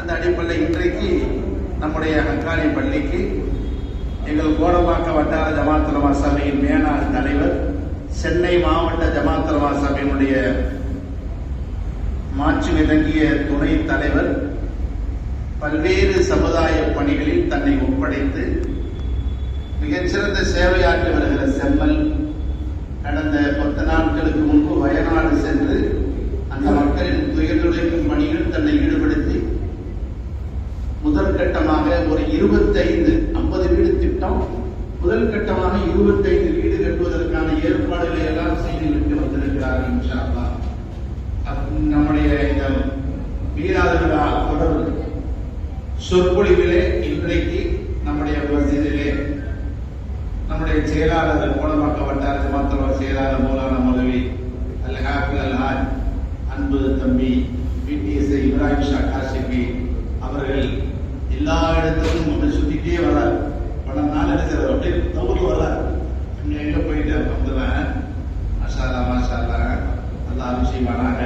அந்த அடிப்படையில் இன்றைக்கு நம்முடைய அங்காளி பள்ளிக்கு எங்கள் கோடம்பாக்க வட்டார ஜமாத்துலமா சபையின் மேனாள் தலைவர் சென்னை மாவட்ட ஜமாத்துலமா சபையினுடைய மாற்று விளங்கிய துணை தலைவர் பல்வேறு சமுதாய பணிகளில் தன்னை ஒப்படைத்து மிகச்சிறந்த சேவையாற்றி வருகிற செம்மல் கடந்த பத்து நாட்களுக்கு முன்பு வயநாடு சென்று அந்த மக்களின் துயர்துடைக்கும் பணியில் தன்னை ஈடுபடுத்தி முதல் கட்டமாக ஒரு இருபத்தைந்து ஐம்பது வீடு திட்டம். முதல் கட்டமாக இருபத்தைந்து வீடு கட்டுவதற்கான ஏற்பாடுகளை எல்லாம் செய்துவிட்டு வந்திருக்கிறார் இன்ஷா நம்முடைய இந்த மீளாத விழா தொடர் சொற்பொழிவிலே இன்றைக்கு நம்முடைய மசிதிலே நம்முடைய செயலாளர் மூலமாக வட்டாரத்து மாத்திரம் செயலாளர் மூலான மௌலவி அல் ஹாஃபில் அல் ஹாஜ் அன்பு தம்பி பிடிஎஸ்ஐ இப்ராஹிம் ஷா காசிபி அவர்கள் எல்லா இடத்துலையும் அப்படி சுத்திட்டே வரார். பல நாள் எடுக்கிறார் அப்படியே தவறு வரார். இங்கே எங்கே போயிட்டு வந்துடுவேன் மசாலா மசாலா நல்லா விஷயமானாங்க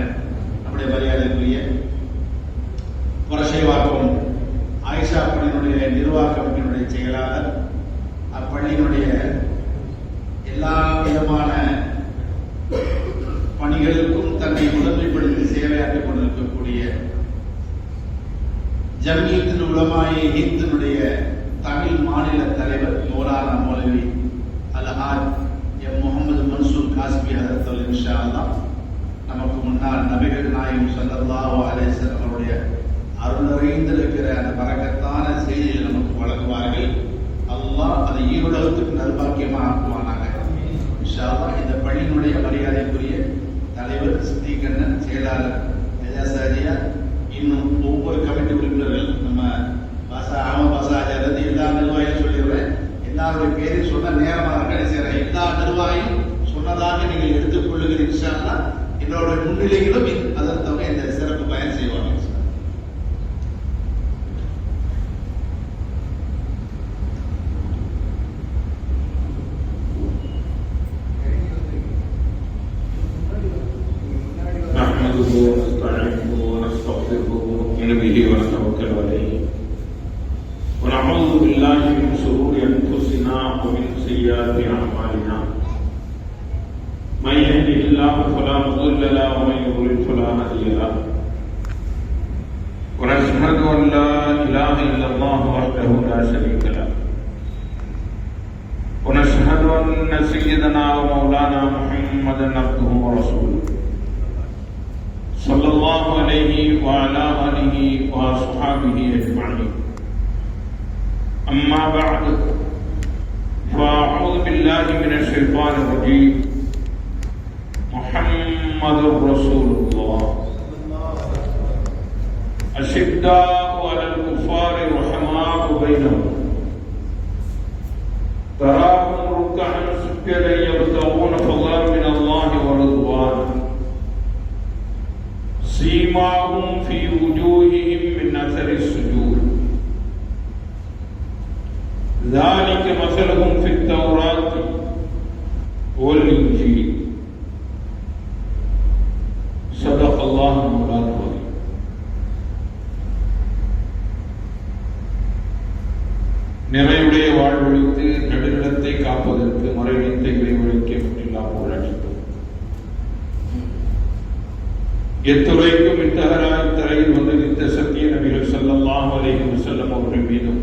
நம்முடைய மரியாதைக்குரிய புரசைவாக்கம் ஆயிஷா பள்ளியினுடைய நிர்வாக கமிட்டியினுடைய செயலாளர் அப்பள்ளியினுடைய எல்லா விதமான பணிகளுக்கும் தன்னை முதன்மைப்படுத்தி சேவையாற்றிக் கொண்டிருக்கக்கூடிய ஜமீயத்தில் உலமாய ஹிந்தினுடைய தமிழ் மாநில தலைவர் மௌலானா மௌலவி அல்ஹாஜ் எம் முகமது மன்சூர் காஸ்மி ஹதரத் இன்ஷா அல்லா நமக்கு முன்னால் நபிகள் நாயகம் ஸல்லல்லாஹு அலைஹி الشيطان الرجيم. محمد رسول الله. أشداء على الكفار رحماء بينهم. تراهم ركعا سجدا يبتغون فضلا من الله ورضوانا سيماهم في وجوههم من أثر السجود. ذلك مثلهم في التوراة. والانجيل صدق الله مولانا العظيم நிறைவுடைய வாழ்வழித்து நடுநிலத்தை காப்பதற்கு மறைவித்த இறைவழிக்க முற்றில்லா போராட்சித்தோம் எத்துறைக்கும் இத்தகராய் தரையில் வந்து நித்த சத்திய நபிகள் ஸல்லல்லாஹு அலைஹி வஸல்லம் அவர்கள் மீதும்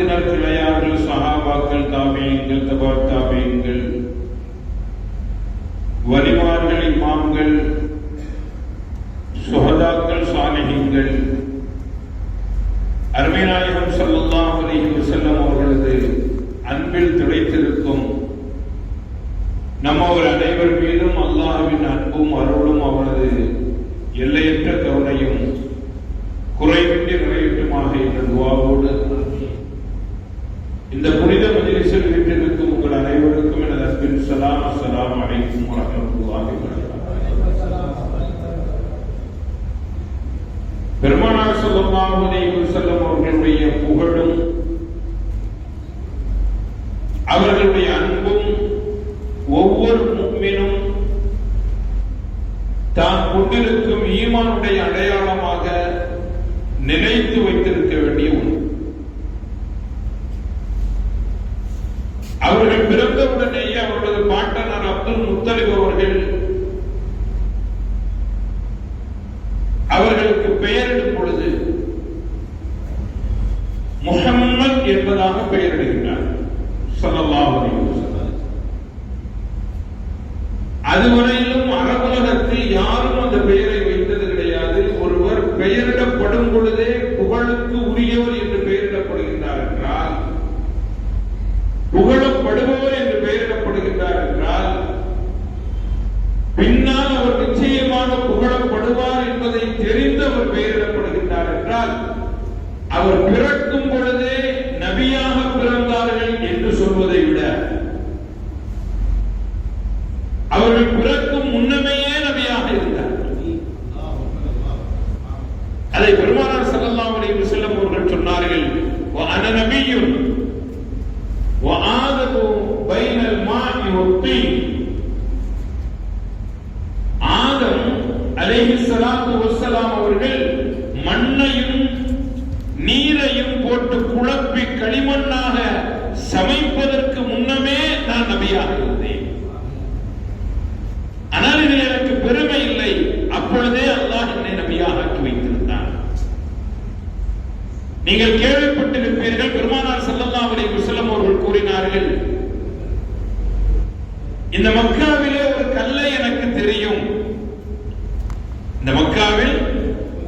குடும்பத்தினர் கிளையார்கள் சஹாபாக்கள் தாபியங்கள் தபார் தாபியங்கள் عليكم ورحمة الله وبركاته. பெருமானார் சொல்லமாக அலைஹி செல்லும் அவர்களுடைய புகழும் அவர்களுடைய அன்பும் ஒவ்வொரு முக்மினும் தான் கொண்டிருக்கும் ஈமானுடைய அடையாளமாக நினைத்து வைத்திருக்க வேண்டிய ஒன்று அவர்கள் பிறந்தவுடனேயே அவர்களது பாட்டனார் அப்துல் முத்தலிப் அவர்கள் அவர்களுக்கு பெயரிடும் பொழுது முஹம்மத் என்பதாக பெயரிடுகிறார் ஸல்லல்லாஹு அலைஹி வஸல்லம் அதுவரையிலும் அரபுலகத்தில் யாரும் அந்த பெயரை வைத்தது கிடையாது. ஒருவர் பெயரிடப்படும் பொழுதே புகழுக்கு உரியவர் என்று பெயரிடப்படுகின்றார் என்றால் புகழப்படுபவர் என்று பெயரிடப்படுகின்றார் என்றால் பின்னால் அவர் நிச்சயமாக புகழப்படுவார் என்பதை தெரிந்து அவர் பெயரிடப்படுகின்றார் என்றால் அவர் பிற பொழுதே நபியாக பிறந்தார்கள் என்று சொல்வதை விட அவர்கள் பிறக்கும் முன்னமேயே நபியாக இருந்தார்கள் அதை பெருமானார் ஸல்லல்லாஹு அலைஹி வஸல்லம் அவர்கள் சொன்னார்கள் "வ அன நபியுன் வ ஆதமு பைனல் மாஇ வத்தீன் ஆதம் அலைஹி அவர்கள் மண்ணையும் நீரையும் போட்டு குழப்பி களிமண்ணாக சமைப்பதற்கு முன்னமே நான் நபியாக இருந்தேன். ஆனால் இதில் எனக்கு பெருமை இல்லை. அப்பொழுதே அல்லாஹ் என்னை நபியாக ஆக்கி வைத்திருந்தான். நீங்கள் கேள்விப்பட்டிருப்பீர்கள் பெருமானார் செல்லல்லா அவரை வஸல்லம் அவர்கள் கூறினார்கள் இந்த மக்காவிலே ஒரு கல்லை எனக்கு தெரியும் இந்த மக்காவில்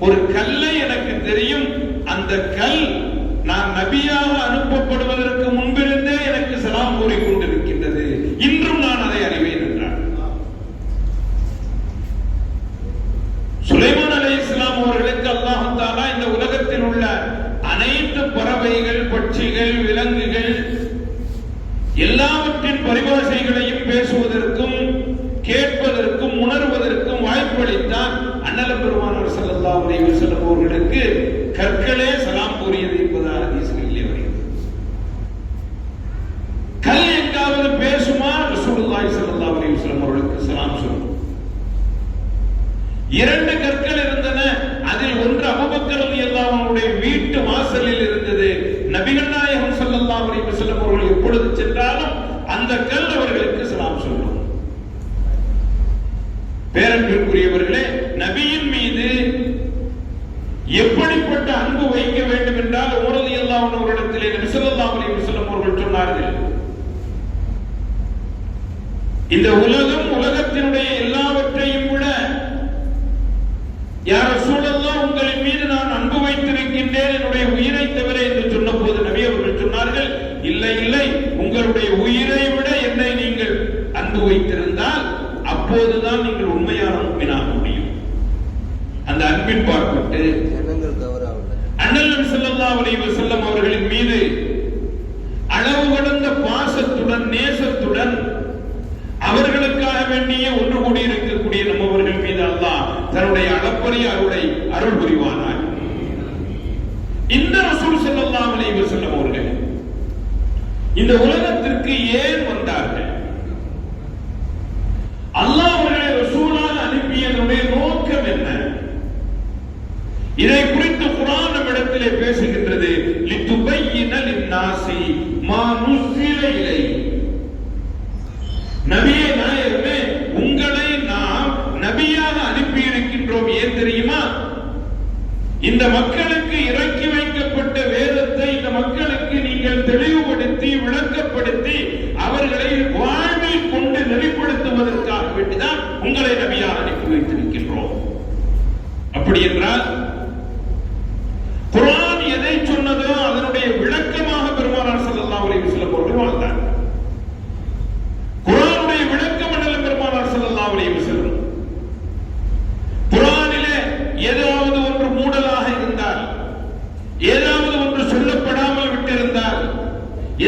ஒரு கல்லை எனக்கு தெரியும் அந்த கல் நான் நபியாக அனுப்பப்படுவதற்கு முன்பிருந்தே எனக்கு சலாம் கூறிக்கொண்டிருக்கின்றது இன்றும் நான் அதை அறிவேன் என்றார் சுலைமான் அலை இஸ்லாம் அவர்களுக்கு அல்லாஹாலா இந்த உலகத்தில் உள்ள அனைத்து பறவைகள் பட்சிகள் விலங்குகள் எல்லாவற்றின் பரிபாஷைகளையும் பேசுவதற்கும் கேட்பதற்கும் உணர்வதற்கும் வாய்ப்பளித்தான் அண்ணல பெருமானார் செல்லல்லா அலைஹி வஸல்லம் அவர்களுக்கு கற்களே சலாம் கூறியது என்பதாக ஹதீஸ்களிலே வருகிறது கல் எங்காவது பேசுமா ரசூலுல்லாஹி ஸல்லல்லாஹு அலைஹி வஸல்லம் அவர்களுக்கு சலாம் சொல்லும் இரண்டு கற்கள் இருந்தன அதில் ஒன்று அபூபக்கர் ரலியல்லாஹு அன்ஹுடைய வீட்டு வாசலில் இருந்தது நபிகள் நாயகம் ஸல்லல்லாஹு அலைஹி வஸல்லம் அவர்கள் எப்பொழுது சென்றாலும் அந்த கல் அவர்களுக்கு சலாம் சொல்லும் பேரன்பிற்குரியவர்களே நபியின் மீது எப்படிப்பட்ட அன்பு வைக்க வேண்டும் என்றால் உமரது எல்லாம் அவரிடத்திலே நபி ஸல்லல்லாஹு அலைஹி அவர்கள் சொன்னார்கள். இந்த உலகம் உலகத்தினுடைய எல்லாவற்றையும் விட யார சூழல்லாம் உங்களின் மீது நான் அன்பு வைத்திருக்கின்றேன் என்னுடைய உயிரை தவிர என்று சொன்ன போது நபி அவர்கள் சொன்னார்கள் இல்லை இல்லை உங்களுடைய உயிரை விட என்னை நீங்கள் அன்பு வைத்திருந்தால் அப்போதுதான் நீங்கள் உண்மையான உண்மையாக முடியும். அந்த அன்பின் பார்ப்பட்டு நபிகள் செல்லல்லா ஸல்லல்லாஹு அலைஹி அவர்களின் மீது அளவு கடந்த பாசத்துடன் நேசத்துடன் அவர்களுக்காக வேண்டிய ஒன்று கூடி இருக்கக்கூடிய நம்மவர்கள் மீது அல்லாஹ் தன்னுடைய அளப்பரிய அருளை அருள் புரிவானார் இந்த ரசூல் ஸல்லல்லாஹு அலைஹி வஸல்லம் அவர்கள் இந்த உலகத்திற்கு ஏன் வந்தார்கள்? அல்லாஹ் அவர்களை ரசூலாக அனுப்பியதனுடைய நோக்கம் என்ன? இதை குறித்து குரான் இடத்திலே பேசுகின்றது. லித்துபையின லின்னாசி மா நபியே நாயகமே உங்களை நாம் நபியாக அனுப்பி இருக்கின்றோம் ஏன் தெரியுமா? இந்த மக்களுக்கு இறக்கி வைக்கப்பட்ட வேதத்தை இந்த மக்களுக்கு நீங்கள் தெளிவுபடுத்தி விளக்கப்படுத்தி அவர்களை வாழ்வில் கொண்டு நெறிப்படுத்துவதற்காக வேண்டிதான் உங்களை நபியாக அனுப்பி வைத்திருக்கின்றோம் அப்படி என்றால் குர்ஆன் எதை சொன்னதோ அதனுடைய விளக்கமாக பெருமானார் ஸல்லல்லாஹு அலைஹி வஸல்லம் அவர்கள் வாழ்ந்தார் குர்ஆனுடைய விளக்கம் அல்ல பெருமானார் ஸல்லல்லாஹு அலைஹி வஸல்லம் குர்ஆனிலே ஏதாவது ஒன்று மூடலாக இருந்தால் ஏதாவது ஒன்று சொல்லப்படாமல் விட்டிருந்தால்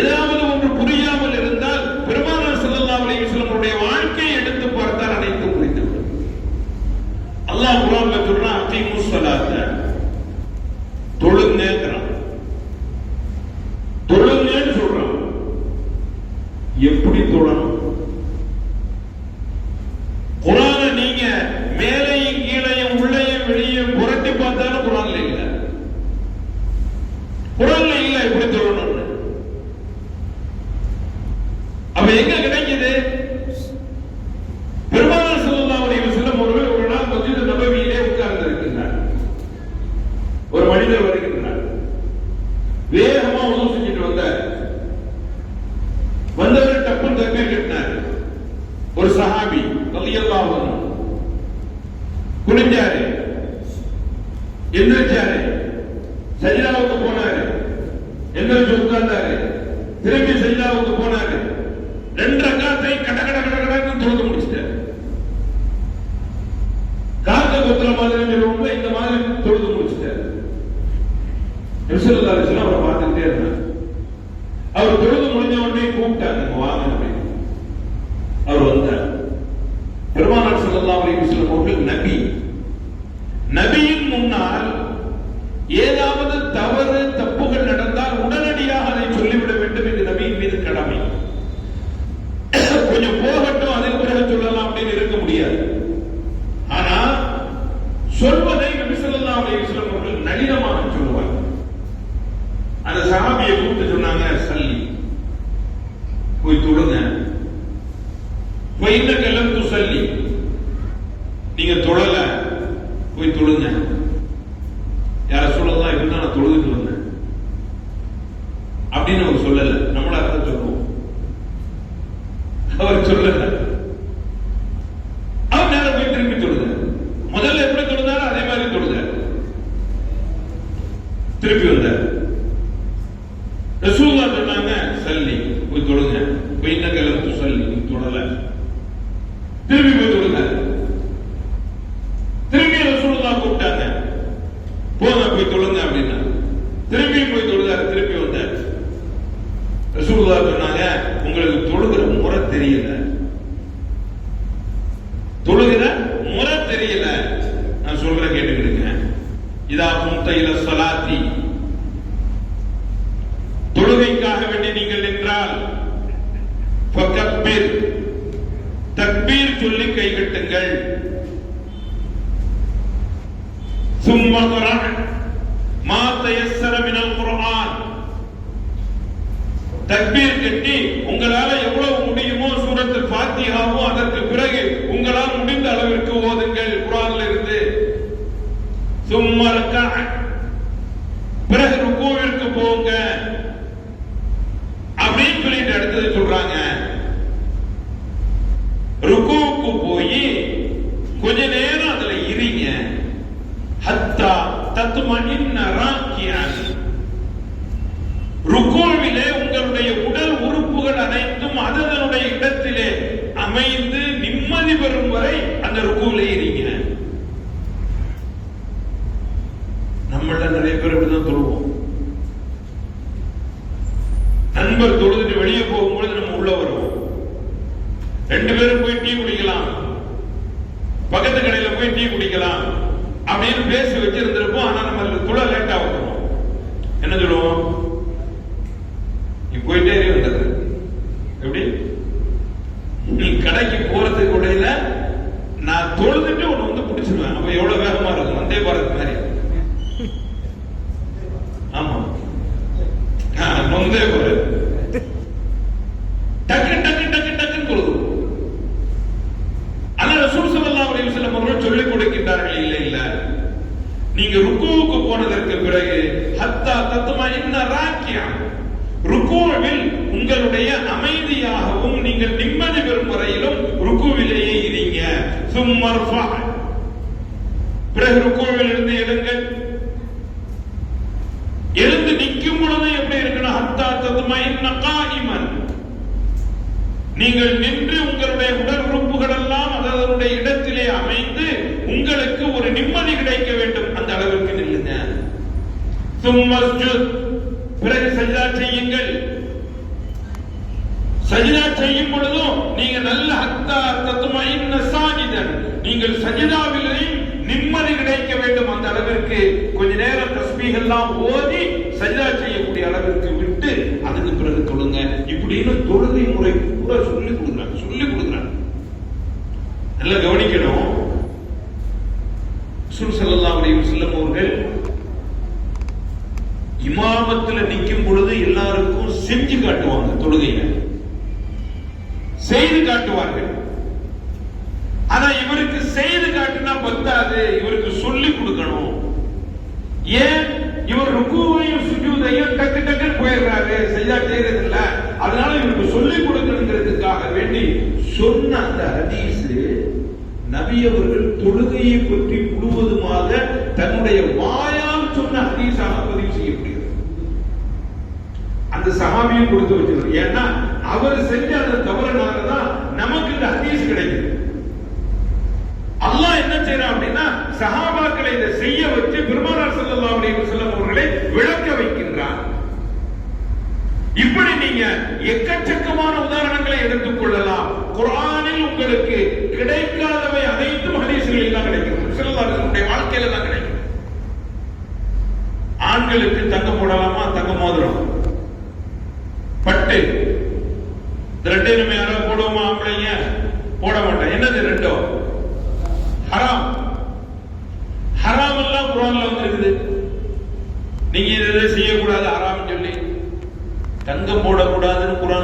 ஏதாவது ஒன்று புரியாமல் இருந்தால் பெருமானார் ஸல்லல்லாஹு அலைஹி வஸல்லம் அவருடைய வாழ்க்கையை எடுத்து பார்த்தால் அனைத்தும் புரிந்துவிடும் அல்லாஹ் குர்ஆன்ல சொல்றான் அகீமுஸ் ஸலாத்த தொழுங்கங்கிறான் தொழுங்கன்னு சொல்றான் எப்படி தொழணும் குரான நீங்க மேலையும் கீழே எப்படி தொழணும்னு அப்ப எங்க உடனே கூப்பிட்டார் வாங்க அப்படின்னு அவர் வந்தார். பெருமானார் செல்லல்லா அப்படின்னு சொல்லும் நபி. நபியின் முன்னால் ஏதாவது தவறு தப்புகள் நடந்தால் உடனடியாக அதை சொல்லிவிட வேண்டும் என்று நபியின் மீது கடமை. கொஞ்சம் போகட்டும் அதன் பிறகு சொல்லலாம் அப்படின்னு இருக்க முடியாது ஆனா சொல்வதை நபி ஸல்லல்லாஹு அலைஹி வஸல்லம் அவர்கள் நளினமாக சொல்லுவார் அந்த சஹாபியை கூப்பிட்டு சொன்னாங்க சல்லி போய் தொழுங்க போய் இந்த கலம் துசல்லி நீங்க தொழல போய் தொழுங்க யார சொல்லலாம் இப்படிதான் நான் தொழுதுட்டு வந்தேன் அப்படின்னு அவர் சொல்லல நம்மள அர்த்தம் சொல்லுவோம் சொல்லுங்க சொல்லல அவர் நேரம் போய் திரும்பி தொழுத முதல்ல எப்படி தொழுதாரோ அதே மாதிரி தொழுதார் திருப்பி வந்தார் ரசூல்லா சொன்னாங்க சல்லி போய் தொழுங்க போய் இந்த கலந்து சல்லி நீ தொழல திரும்பி போய் தொழுங்க திரும்பி ரசூல்லா கூப்பிட்டாங்க போங்க போய் தொழுங்க அப்படின்னா திரும்பி போய் தொழுதாரு திருப்பி வந்தார் ரசூல்லா சொன்னாங்க உங்களுக்கு தொழுகிற முறை தெரியல தொழுகிற முறை தெரியல நான் சொல்றேன் கேட்டுக்கிடுங்க இதா குந்த இல சலாத்தி தொழுகைக்காக வேண்டி நீங்கள் நின்றால் ஃபகப்பீர் தக்பீர் சொல்லி கைகட்டுங்கள் தக்பீர் கட்டி உங்களால எவ்வளவு முடியுமோ சூரத்து பாத்தியாவோ அதற்கு பிறகு உங்களால் முடிந்த அளவிற்கு ஓதுங்கள் குர்ஆன்ல இருந்து. சும்ம ரக்கா பிறகு ருக்குவிற்கு போங்க அப்படின்னு சொல்லிட்டு அடுத்தது சொல்றாங்க ருக்குவுக்கு போய் கொஞ்ச நேரம் அதுல இருங்க ஹத்தா தத்துமனின் ராக்கியான் ருக்குவிலே உங்களுடைய உடல் உறுப்புகள் அனைத்தும் அதனுடைய இடத்திலே அமைந்து நிம்மதி பெறும் வரை அந்த ருக்குவிலே இருங்க நம்மள நிறைய பேர் இப்படிதான் தொழுவோம். நண்பர் தொழுதுட்டு வெளியே போகும்பொழுது நம்ம உள்ள வருவோம். ரெண்டு பேரும் போய் டீ குடிக்கலாம். பக்கத்து கடையில போய் டீ குடிக்கலாம். அப்படின்னு பேசி வச்சிருந்திருப்போம். ஆனா நம்ம துள லேட்டா வந்துடும் என்ன சொல்லுவோம் நீ போயிட்டே இரு வந்தது எப்படி நீ கடைக்கு போறதுக்கு இடையில நான் தொழுதுட்டு உன்னை வந்து பிடிச்சிருவேன் அப்ப எவ்வளவு வேகமா இருக்கும் வந்தே பாரத் மாதிரி ஆமா ஆ, நொந்தே பாரு டக்கு டக்கு டக்கு டக்குன்னு தொழுது ஆனா ரசூல் ஸல்லல்லாஹு அலைஹி வஸல்லம் அவர்கள் சொல்லிக் கொடுக்கின்றார்கள் இல்ல இல்ல நீங்க ருக்குவுக்கு போனதற்கு பிறகு ஹத்தா தத்துமா இன்ன ராக்கியா ருக்குவில் உங்களுடைய அமைதியாகவும் நீங்கள் நிம்மதி பெறும் வரையிலும் ருக்குவிலேயே இருங்க சும்மர்ஃபா பிறகு ருக்குவில் இருந்து எழுங்கள் எழுந்து நிற்கும் பொழுது எப்படி இருக்கணும் ஹத்தா தத்துமா இன்ன காயிமன். நீங்கள் நின்று உங்களுடைய உடல் உறுப்புகள் எல்லாம் அதனுடைய இடத்திலே அமைந்து உங்களுக்கு ஒரு நிம்மதி கிடைக்க வேண்டும் அந்த அளவிற்கு நில்லுங்க சும்மஸ்ஜுத் பிறகு சஜிதா செய்யுங்கள். சஜிதா செய்யும் பொழுதும் நீங்க நல்ல ஹத்தா தத்துமையின் சாஜிதன். நீங்கள் சஜிதாவிலையும் நிம்மதி கிடைக்க வேண்டும் அந்த அளவிற்கு. கொஞ்ச நேரம் தஸ்பீகெல்லாம் ஓதி சஜிதா செய்யக்கூடிய அளவிற்கு விட்டு அதுக்கு பிறகு தொழுங்க. இப்படின்னு தொழுகை முறை கூட சொல்லி கொடுக்குறாங்க சொல்லி கொடுக்குறாங்க நல்லா கவனிக்கணும். செய்ய முடியாது அந்த சகாபியும் கொடுத்து வச்சிருக்கோம். ஏன்னா அவர் செஞ்ச அந்த தவறுனால நமக்கு இந்த ஹதீஸ் கிடைக்குது. அல்லாஹ் என்ன செய்யறான் அப்படின்னா சஹாபாக்களை இதை செய்ய வச்சு பெருமானார் சல்லா அலி வசல்லம் அவர்களை விளக்க வைக்கின்றார். இப்படி நீங்க எக்கச்சக்கமான உதாரணங்களை எடுத்துக் கொள்ளலாம். குரானில் உங்களுக்கு கிடைக்காதவை அனைத்தும் ஹதீஸ்களில் தான் கிடைக்கிறது. சிலருடைய வாழ்க்கையில தான் ஆண்களுக்கு தங்க போடலாமா? தங்க மோதிரம். பட்டு. ரெண்டே நம்ம யாரோ போடுவோமா ஆம்பளைங்க? போட மாட்டேன் என்னது ரெண்டோ ஹராம். ஹராம் எல்லாம் குரான்ல வந்திருக்குது. நீங்க இதை செய்யக்கூடாது ஹராம் சொல்லி. தங்கம் போடக்கூடாதுன்னு குரான்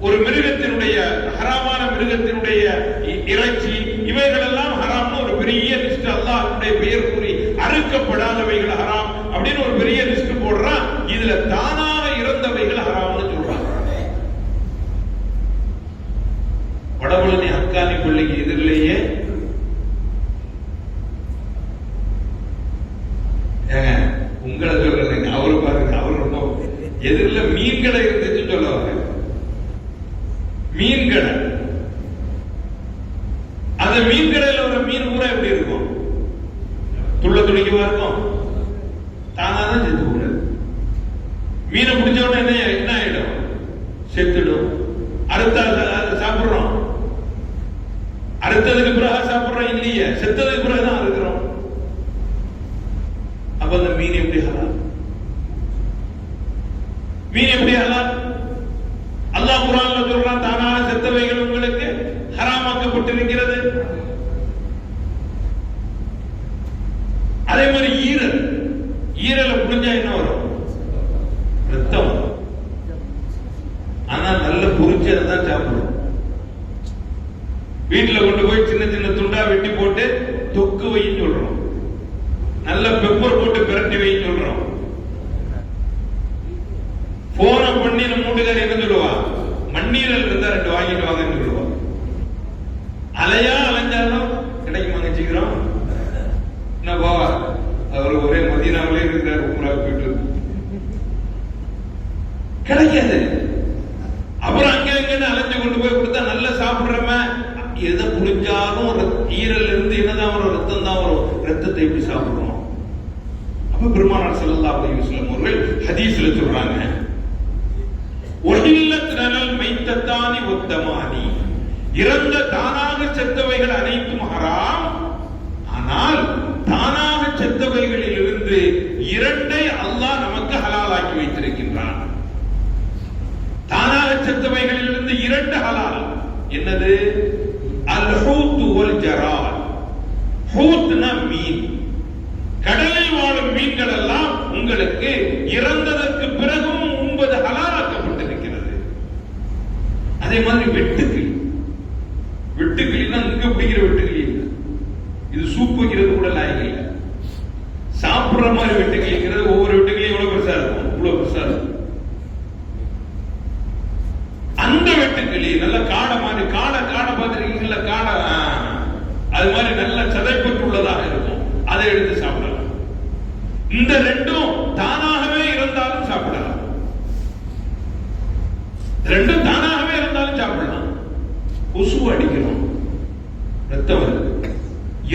ஒரு மிருகத்தினுடைய ஹராமான மிருகத்தினுடைய இறைச்சி இவைகள் எல்லாம் ஹராம்னு ஒரு பெரிய லிஸ்ட் அல்லாஹ்வுடைய பெயர் கூறி அறுக்கப்படாதவைகள் ஹராம் அப்படின்னு ஒரு பெரிய லிஸ்ட் போடுறான் இதுல தானாக இறந்தவைகள் ஹராம்னு சொல்றாங்க. வடபழனி அக்காலி பள்ளிக்கு எதிரிலேயே அடுத்த சாப்பிடுறோம். அடுத்ததுக்கு பிறகு சாப்பிடுறோம் இல்லையே. செத்ததுக்கு பிறகு தான் அறுக்கிறோம். அப்ப அந்த மீன் எப்படி ஹலால்? மீன் எப்படி ஹலால்? Hut na vida.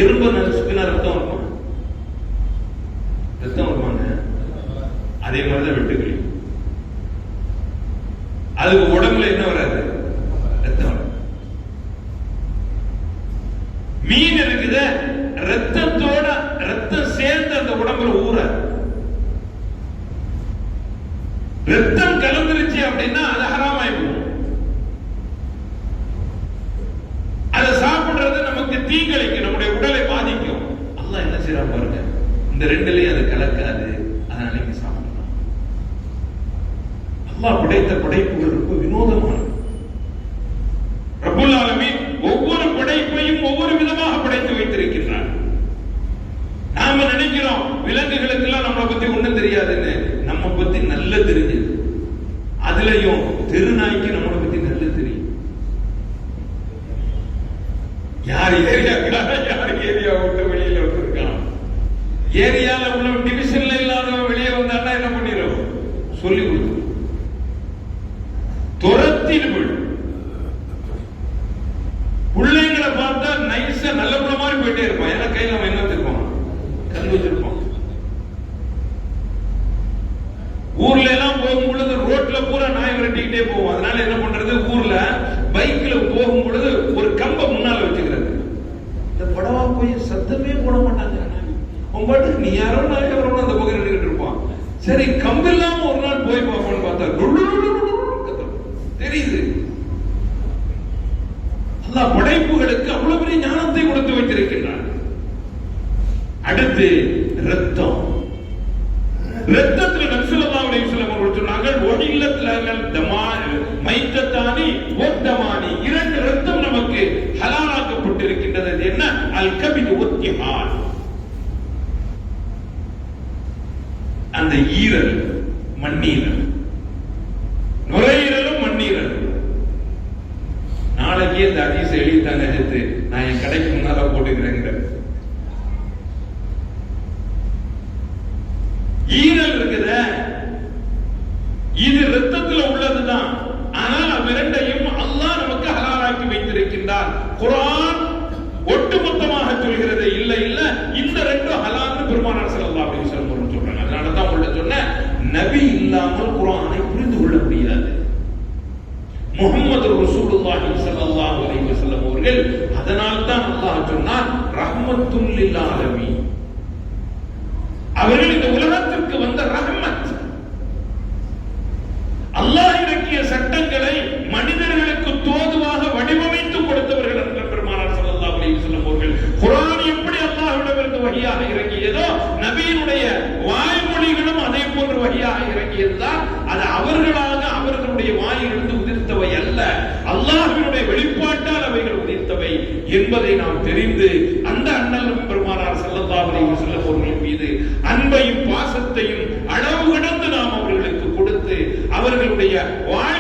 எறும்பு சுத்தினா ரத்தம் இருக்கும் ரத்தம் இருக்குமாங்க அதே மாதிரிதான் வெட்டுக்கிளி. அதுக்கு உடம்புல என்ன வராது? விலங்குகளுக்கு எல்லாம் நம்மளை பத்தி ஒண்ணும் தெரியாதுன்னு நம்ம பத்தி நல்ல தெரிஞ்சது அதுலயும் திருநாய்க்கு நம்மளை பத்தி நல்ல தெரியும். யார் ஏரியா யார் ஏரியா விட்டு வெளியில வந்திருக்கான்? ஏரியால உள்ள டிவிஷன்ல இல்லாதவன் வெளியே வந்தான்னா என்ன பண்ணிடும் சொல்லி சரி கம்பில்லாம ஒரு நாள் போய் பார்ப்போம்னு பார்த்தா தெரியுது அல்லா படைப்புகளுக்கு உலகத்தில் உள்ளதுதான். ஆனால் அவ்விரண்டையும் அல்லாஹ் நமக்கு ஹலாலாக்கி வைத்திருக்கின்றார் குரான் ஒட்டுமொத்தமாக சொல்கிறது இல்ல இல்ல இந்த ரெண்டும் ஹலால்னு பெருமானார் செல்லா அப்படின்னு சொல்ல சொல்றாங்க. அதனாலதான் உங்கள்ட்ட சொன்ன நபி இல்லாமல் குரானை புரிந்து கொள்ள முடியாது. முகமது ரசூலுல்லாஹி ஸல்லல்லாஹு அலைஹி வஸல்லம் அவர்கள் அதனால் தான் அல்லாஹ் சொன்னார் ரஹ்மத்துல் லில் ஆலமீன். அவர்கள் இந்த உலக வழியாக இறங்கியதுதான் அது அவர்களாக அவர்களுடைய வாயிலிருந்து உதிர்த்தவை அல்ல. அல்லாஹினுடைய வெளிப்பாட்டால் அவைகள் உதிர்த்தவை என்பதை நாம் தெரிந்து அந்த அண்ணலும் பெருமானார் சொல்ல செல்லப்பவர்கள் மீது அன்பையும் பாசத்தையும் அளவு கடந்து நாம் அவர்களுக்கு கொடுத்து அவர்களுடைய வாழ்